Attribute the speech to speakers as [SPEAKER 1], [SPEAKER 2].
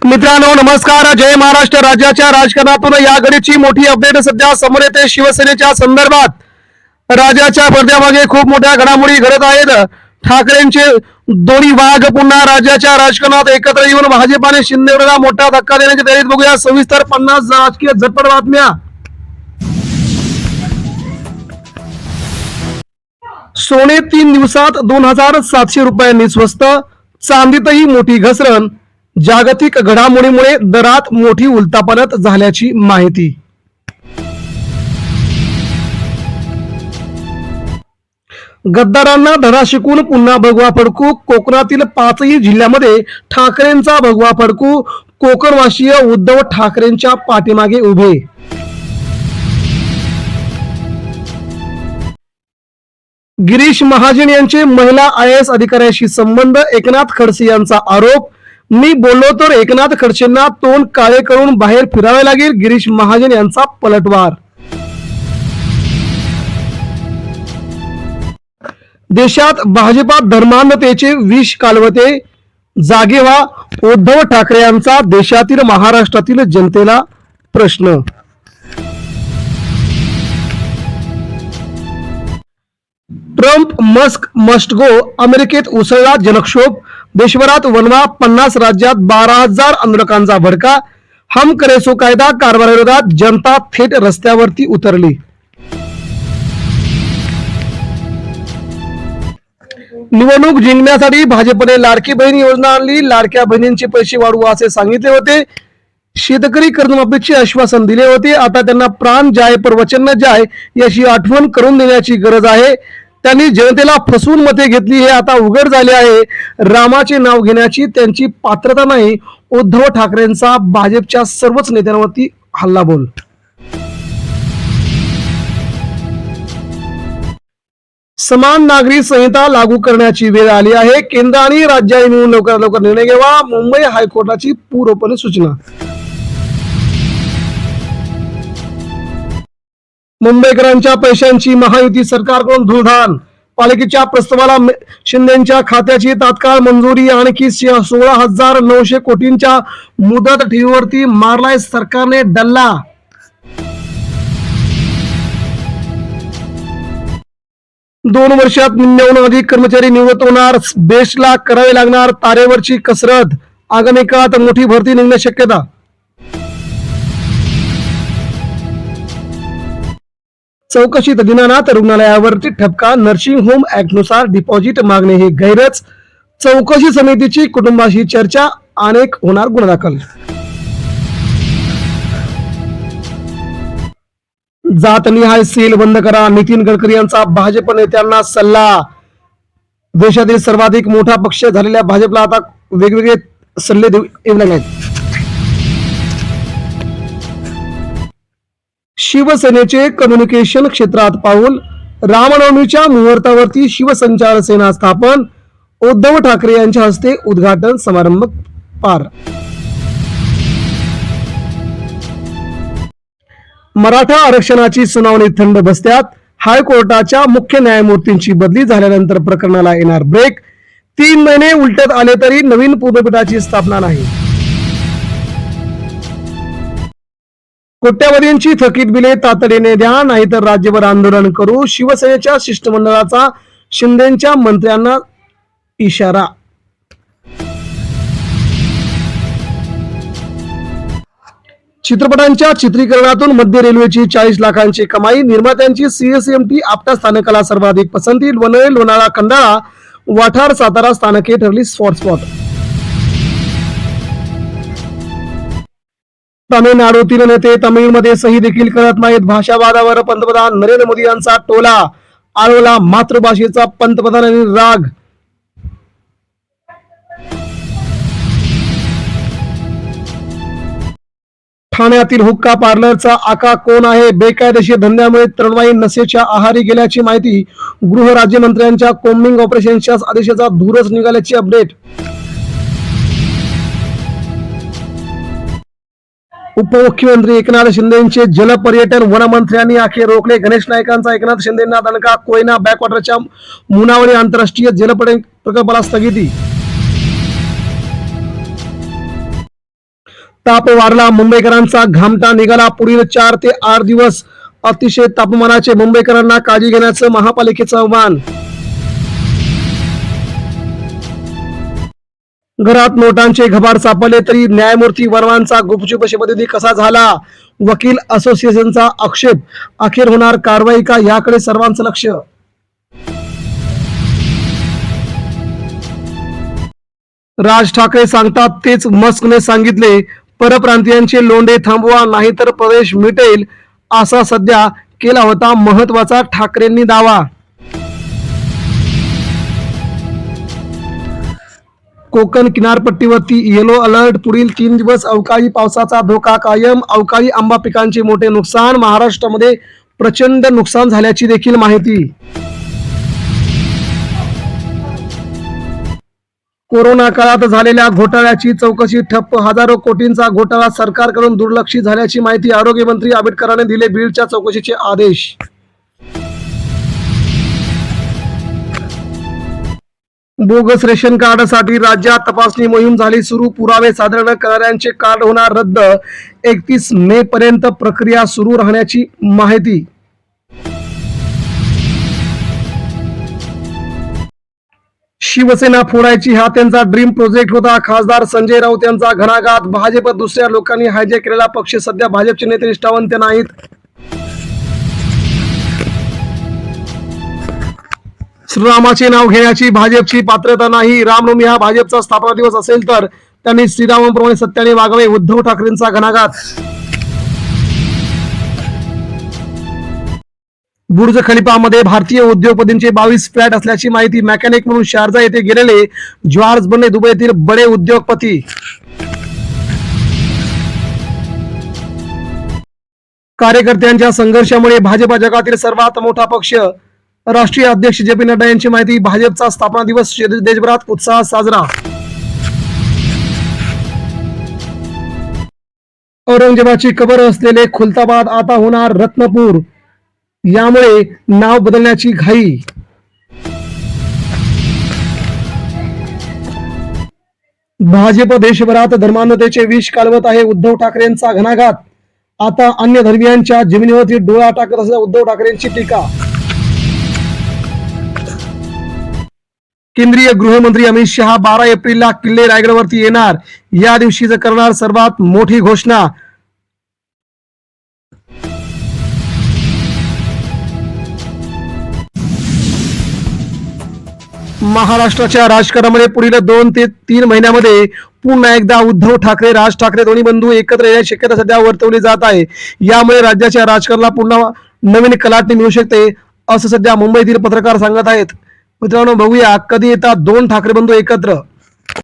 [SPEAKER 1] मित्रांनो नमस्कार. जय महाराष्ट्र राज्याच्या राजकारणातून या घडीची मोठी अपडेट सध्या समोर येते. शिवसेनेच्या संदर्भात राज्याच्या पडद्यामागे खूप मोठ्या घडामोडी घडत आहेत. ठाकरेंचे दोन्ही वाघ पुन्हा राज्याच्या राजकारणात एकत्र येऊन भाजपाने शिंदेवडेला मोठा धक्का देण्याची तयारीत बघूया. सविस्तर पन्नास राजकीय झटपट बातम्या. सोने तीन दिवसात दोन हजार सातशे रुपयांनी स्वस्त चांदीतही मोठी घसरण जागतिक घडामोडीमुळे दरात मोठी उलटापालट झाल्याची माहिती. गद्दारांना धडा शिकून पुन्हा भगवा फडकू कोकणातील पाचही जिल्ह्यामध्ये ठाकरेंचा भगवा फडकू कोकणवासीय उद्धव ठाकरेंच्या पाठीमागे उभे. गिरीश महाजन यांचे महिला आय एस अधिकाऱ्याशी संबंध एकनाथ खडसे यांचा आरोप मी बोललो तर एकनाथ खडसेंना तोंड काळे करून बाहेर फिरावे लागेल गिरीश महाजन यांचा पलटवार. देशात भाजपा धर्मांधतेचे विष कालवते. जागे व्हा उद्धव ठाकरे यांचा देशातील महाराष्ट्रातील जनतेला प्रश्न. ट्रम्प मस्क मस्ट गो अमेरिकेत उसळला जनक्षोभ. देशभरात वनवा पन्नास राज्यात बारा हजार आंदोलकांचा भडका. हम करेसो कायदा कारभाराविरोधात जनता थेट रस्त्यावरती उतरली. निवडणूक जिंकण्यासाठी भाजपने लाडकी बहीण योजना आणली. लाडक्या बहिणींचे पैसे वाढवू असे सांगितले होते. शेतकरी कर्जमाफीचे आश्वासन दिले होते. आता त्यांना प्राण जाय प्रवचन न जाय याची आठवण करून देण्याची गरज आहे. त्यांनी जनतेला फसवून मते घेतली. हे आता उघड झाले आहे. रामाचे नाव घेण्याची त्यांची पात्रता नाही. उद्धव ठाकरेंचा भाजपच्या सर्वच नेत्यांवरती हल्ला बोल समान नागरी संहिता लागू करण्याची वेळ आली आहे. केंद्र आणि राज्याने मिळून लवकरात लवकर निर्णय घ्यावा. मुंबई हायकोर्टाची पूर्वपणे सूचना. मुंबईकरांच्या पैशांची महायुती सरकारकडून धुळधान पालिकेच्या प्रस्तावाला शिंदेच्या खात्याची तात्काळ मंजुरी आणखी सोळा हजार नऊशे कोटींच्या मुदत ठेवीवरती मारलाय सरकारने डल्ला. दोन वर्षात निम्म्याहून अधिक कर्मचारी निवृत्त होणार. बेस्टला करावी लागणार तारेवरची कसरत. आगामी काळात मोठी भरती निघण्याची शक्यता. चौकशीत दिनानाथ रुग्णालयावरती ठपका नर्सिंग होम ऍक्टनुसार डिपॉझिट मागणे हे गैरच. चौकशी समितीची कुटुंबाशी चर्चा अनेक होणार गुन्हा दाखल जातनिहाय सेल बंद करा नितीन गडकरी यांचा भाजप नेत्यांना सल्ला. देशातील सर्वाधिक मोठा पक्ष झालेल्या भाजपला आता वेगवेगळे सल्ले देऊ येऊ लागले शिवसेनेचे कम्युनिकेशन क्षेत्रात पाऊल रामनवमीच्या मुहूर्तावरती शिवसंचार सेना स्थापन उद्धव ठाकरे यांच्या हस्ते उद्घाटन समारंभ पार. मराठा आरक्षणाची सुनावणी थंड बसत्यात. हायकोर्टाच्या मुख्य न्यायमूर्तींची बदली झाल्यानंतर प्रकरणाला येणार ब्रेक. तीन महिने उलटत आले तरी नवीन पूर्वपीठाची स्थापना नाही. कोट्यावधींची थकीत बिले तातडीने द्या नाहीतर राज्यभर आंदोलन करू. शिवसेनेच्या शिष्टमंडळाचा शिंदेच्या मंत्र्यांना इशारा. चित्रपटांच्या चित्रीकरणातून मध्य रेल्वेची चाळीस लाखांची कमाई निर्मात्यांची सीएसएमटी आपटा स्थानकाला सर्वाधिक पसंती लोणळे लोणाळा खंडाळा वाठार सातारा स्थानके ठरली स्पॉट स्पॉट तामिळनाडूतील नेते तमिळमध्ये सही देखील करत नाहीत. भाषावादावर पंतप्रधान नरेंद्र मोदी यांचा टोला. आळवला मातृभाषेचा पंतप्रधानांनी राग. ठाण्यातील हुक्का पार्लरचा आका कोण आहे? बेकायदेशीर धंद्यामुळे तरुणवाई नशेच्या आहारी गेल्याची माहिती गृह राज्यमंत्र्यांच्या कोम्बिंग ऑपरेशनच्या आदेशाचा धूरच निघाल्याची अपडेट. उपमुख्यमंत्री एकनाथ शिंदेचे जलपर्यटन वनमंत्र्यांनी अखेर रोखले. गणेश नायकांचा एकनाथ शिंदेना दणका कोयना बॅकवॉटरच्या मुनावळी आंतरराष्ट्रीय जलपर्यटन प्रकल्पाला स्थगिती. ताप वाढला. मुंबईकरांचा घामटा निघाला. पुढील चार ते आठ दिवस अतिशय तापमानाचे मुंबईकरांना काळजी घेण्याचं महापालिकेचं आव्हान. घरात नोटांचे घबाड सापडले तरी न्यायमूर्ती वर्मांचा गुपचूप शपथविधी कसा झाला? वकील असोसिएशनचा आक्षेप. अखेर होणार कारवाई का? याकडे सर्वांचं लक्ष. राज ठाकरे सांगतात तेच मस्कने सांगितले. परप्रांतीयांचे लोंढे थांबवा नाहीतर प्रदेश मिटेल असा सध्या केला होता महत्त्वाचा ठाकरेंनी दावा. कोकण किनारपट्टीवरती येलो अलर्ट पुढील तीन दिवस अवकाळी पावसाचा धोका कायम. अवकाळी आंबा पिकांचे मोठे नुकसान महाराष्ट्रामध्ये प्रचंड नुकसान झाल्याची देखील माहिती. कोरोना काळात झालेल्या घोटाळ्याची चौकशी ठप्प हजारो कोटींचा घोटाळा सरकारकडून दुर्लक्षित झाल्याची माहिती आरोग्यमंत्री आंबेडकरांनी दिले बीडच्या चौकशीचे आदेश. बोगस रेशन कार्डसाठी राज्यात तपासणी मोहीम झाली सुरू. पुरावे सादर न करणाऱ्यांचे कार्ड होणार रद्द. एकतीस मे पर्यंत प्रक्रिया सुरू राहण्याची माहिती. शिवसेना फोडायची हा त्यांचा ड्रीम प्रोजेक्ट होता. खासदार संजय राऊत यांचा घणाघात. भाजप दुसऱ्या लोकांनी हायजेक केलेला पक्ष सध्या भाजपचे नेते निष्ठावंत नाहीत. श्रीरामाचे नाव घेण्याची भाजपची पात्रता नाही. रामनवमी हा भाजपचा स्थापना दिवस असेल तर त्यांनी श्रीरामाप्रमाणे सत्याने वागावे. उद्धव ठाकरेंचा घणाघात. बुर्ज खलिफामध्ये भारतीय उद्योगपतींचे बावीस फ्लॅट असल्याची माहिती मेकॅनिक म्हणून शारजा येथे गेलेले जॉर्ज बनले दुबईतील बडे उद्योगपती. कार्यकर्त्यांच्या संघर्षामुळे भाजपा जगातील सर्वात मोठा पक्ष राष्ट्रीय अध्यक्ष जे पी नड्डा यांची माहिती भाजपचा स्थापना दिवस देशभरात उत्साहात साजरा. औरंगजेबाची कबर असलेले खुलताबाद आता होणार रत्नपूर. यामुळे नाव बदलण्याची घाई. भाजप देशभरात धर्मांधतेचे विष कालवत आहे उद्धव ठाकरेंचा घणाघात. आता अन्य धर्मियांच्या जमिनीवरती डोळा टाकत असलेल्या उद्धव ठाकरेंची टीका. केंद्रीय गृहमंत्री अमित शहा बारा एप्रिलला किल्ले रायगडवरती येणार. या दिवशीच करणार सर्वात मोठी घोषणा. महाराष्ट्राच्या राजकारणामध्ये पुढील दोन ते तीन महिन्यामध्ये पुन्हा एकदा उद्धव ठाकरे राज ठाकरे दोन्ही बंधू एकत्र येण्याची शक्यता सध्या वर्तवली जात आहे. यामुळे राज्याच्या राजकारणाला पुन्हा नवीन कलाटणी मिळू शकते असं सध्या मुंबईतील पत्रकार सांगत आहेत. मित्रांनो बघूया कधी येतात दोन ठाकरे बंधू एकत्र